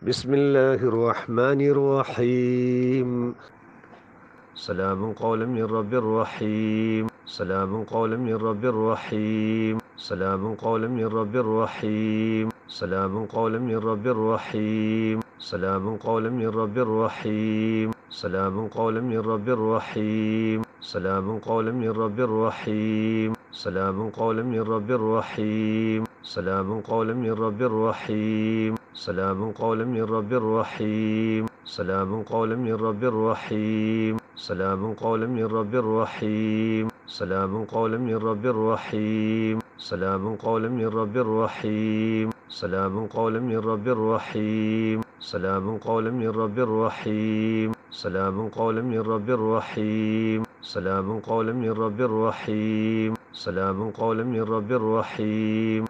بسم الله الرحمن الرحيم. سلام قولا من رب الرحيم سلام قولا من رب الرحيم سلام قولا من رب الرحيم سلام قولا من رب الرحيم سلام قولا من رب الرحيم سلام قولا من رب الرحيم سلام قولا من رب الرحيم سلام قولا من رب الرحيم سلام قولا من رب الرحيم سلام قولا من رب الرحيم سلام قولا من رب الرحيم سلام قولا من رب الرحيم سلام قولا من رب الرحيم سلام قولا من رب الرحيم سلام قولا من رب الرحيم سلام قولا من رب الرحيم سلام قولا من رب الرحيم سلام قولا من رب الرحيم سلام قولا من رب الرحيم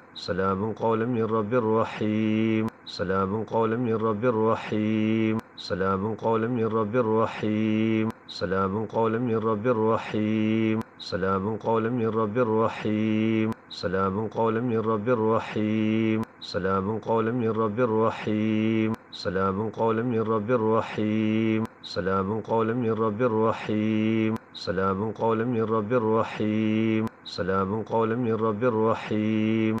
سلام قولا من رب الرحيم سلام قولا من رب الرحيم سلام قولا من رب الرحيم سلام قولا من رب الرحيم سلام قولا من رب الرحيم سلام قولا من رب الرحيم سلام قولا من رب الرحيم سلام قولا من رب الرحيم سلام قولا من رب الرحيم سلام قولا من رب الرحيم سلام قولا من رب الرحيم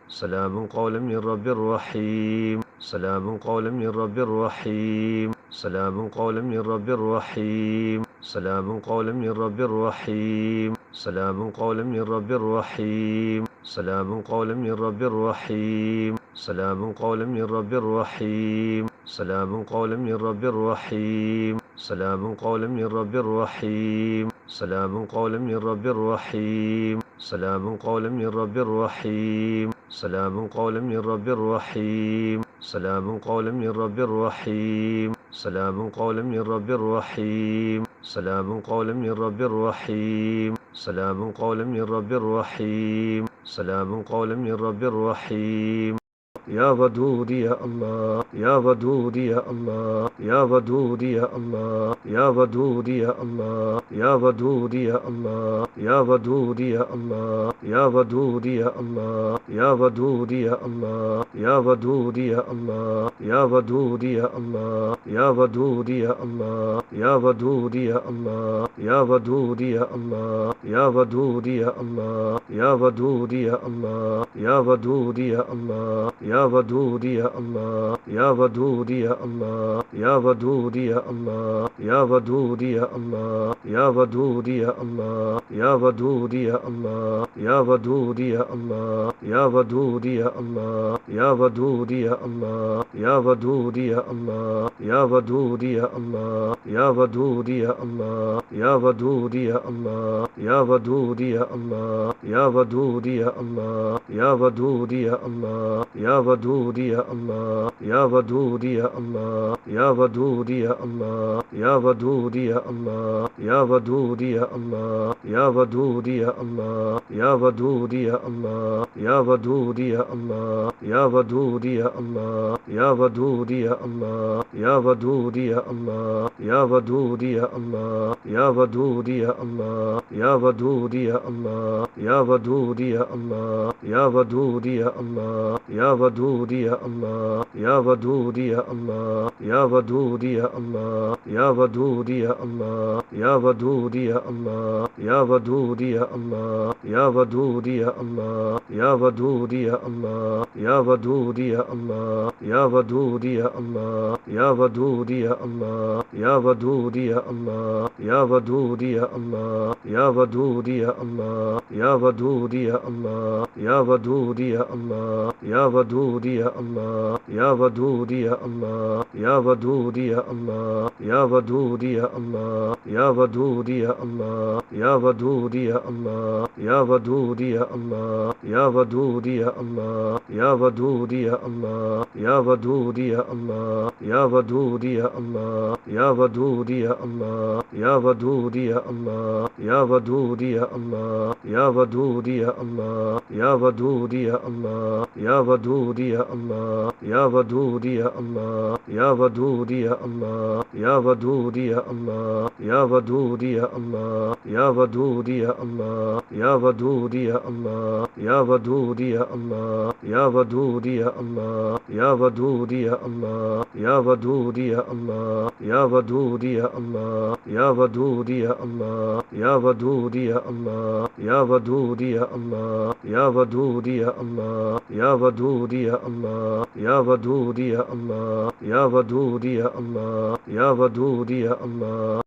سلام قولا من رب الرحيم سلام قولا من رب الرحيم سلام قولا من رب الرحيم سلام قولا من رب الرحيم سلام قولا من رب الرحيم سلام قولا من رب الرحيم سلام قولا من رب الرحيم سلام قولا من رب الرحيم سلام قولا من رب الرحيم سلام قولا من رب الرحيم سلام قولا من رب الرحيم سلام قولا من رب الرحيم سلام قولا من رب الرحيم سلام قولا من رب الرحيم سلام قولا من رب الرحيم سلام قولا من رب الرحيم سلام قولا من رب الرحيم يا ودود يا الله يا ودود يا الله يا ودود يا الله يا ودود يا الله يا ودود يا الله يا ودود يا الله يا ودود يا الله يا ودود يا الله يا ودود يا الله يا ودود يا الله يا ودود يا الله يا ودود يا الله يا ودود يا الله يا ودود يا الله يا ودود يا الله يا ودود يا الله يا ودود يا الله يا ودود يا الله يا ودود يا الله يا ودود يا الله يا ودود يا الله يا ودود يا الله يا ودود يا الله يا ودود يا الله يا ودود يا الله يا ودود يا الله يا ودود يا الله يا ودود يا الله يا ودود يا الله يا ودود يا الله يا ودود يا الله يا ودود يا الله يا ودود يا الله يا ودود يا الله يا ودود يا الله يا ودود يا الله يا ودود يا الله يا ودود يا الله يا ودود يا الله يا ودود يا الله يا ودود يا الله يا ودود يا الله يا ودود يا الله يا ودود يا الله يا ودود يا الله يا ودود يا الله يا ودود يا الله يا ودود يا الله يا ودود يا الله يا ودود يا الله يا ودود يا الله يا ودود يا الله يا ودود يا الله يا ودود يا الله يا ودود يا الله يا ودود يا الله يا ودود يا الله يا ودود يا الله يا ودود يا الله يا ودود يا الله يا ودود يا الله يا ودود يا الله يا ودود يا الله يا ودود يا الله يا ودود يا الله يا ودود يا الله يا ودود يا الله يا ودود يا الله يا ودود يا الله يا ودود يا الله يا ودود يا الله يا ودود يا الله يا ودود يا الله يا ودود يا الله يا ودود يا الله يا ودود يا الله يا ودود يا الله يا ودود يا الله يا ودود يا الله يا ودود يا الله يا ودود يا الله يا ودود يا الله يا ودود يا الله يا ودود يا الله يا ودود يا الله يا ودود يا الله يا ودود يا الله يا ودود يا الله يا ودود يا الله يا ودود يا الله يا ودود يا الله يا ودود يا الله يا ودود يا الله يا ودود يا الله يا ودود يا الله يا ودود يا الله يا ودود يا الله يا ودود يا الله يا ودود يا الله يا ودود يا الله.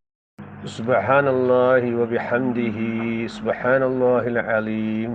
سبحان الله وبحمده سبحان الله العليم.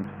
and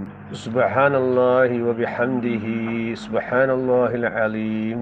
سبحان الله وبحمده سبحان الله العليم.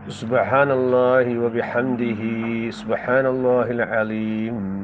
سبحان الله وبحمده سبحان الله العليم.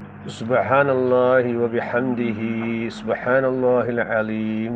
سبحان الله وبحمده سبحان الله العليم.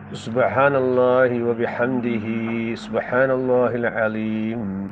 سبحان الله وبحمده سبحان الله العليم.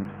and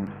um,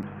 and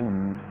un